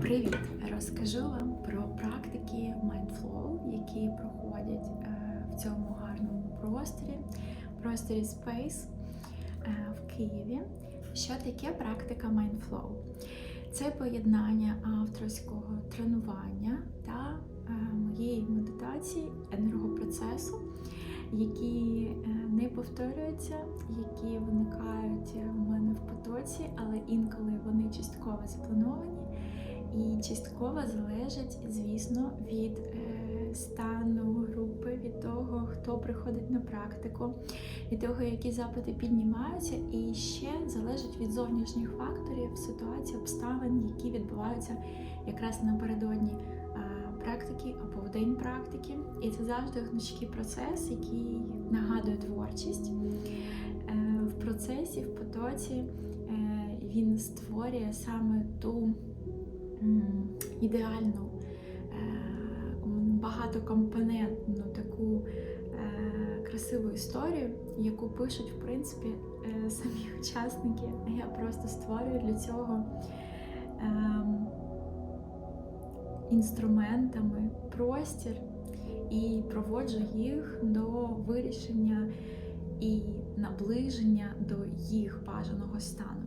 Привіт! Розкажу вам про практики Mindflow, які проходять е, в цьому гарному просторі, просторі Space е, в Києві. Що таке практика Mindflow? Це поєднання авторського тренування та е, моєї медитації, енергопроцесу, які не повторюються, які виникають в мене в потоці, але інколи вони частково заплановані і частково залежать, звісно, від е, стану групи, від того, хто приходить на практику, від того, які запити піднімаються, і ще залежить від зовнішніх факторів, ситуацій, обставин, які відбуваються якраз напередодні практики або в день практики. І це завжди гнучкий процес, який нагадує творчість. Е, В процесі, в потоці е, він створює саме ту ідеальну, е, багатокомпонентну таку е, красиву історію, яку пишуть, в принципі, е, самі учасники. Я просто створюю для цього інструментами простір і проводжу їх до вирішення і наближення до їх бажаного стану.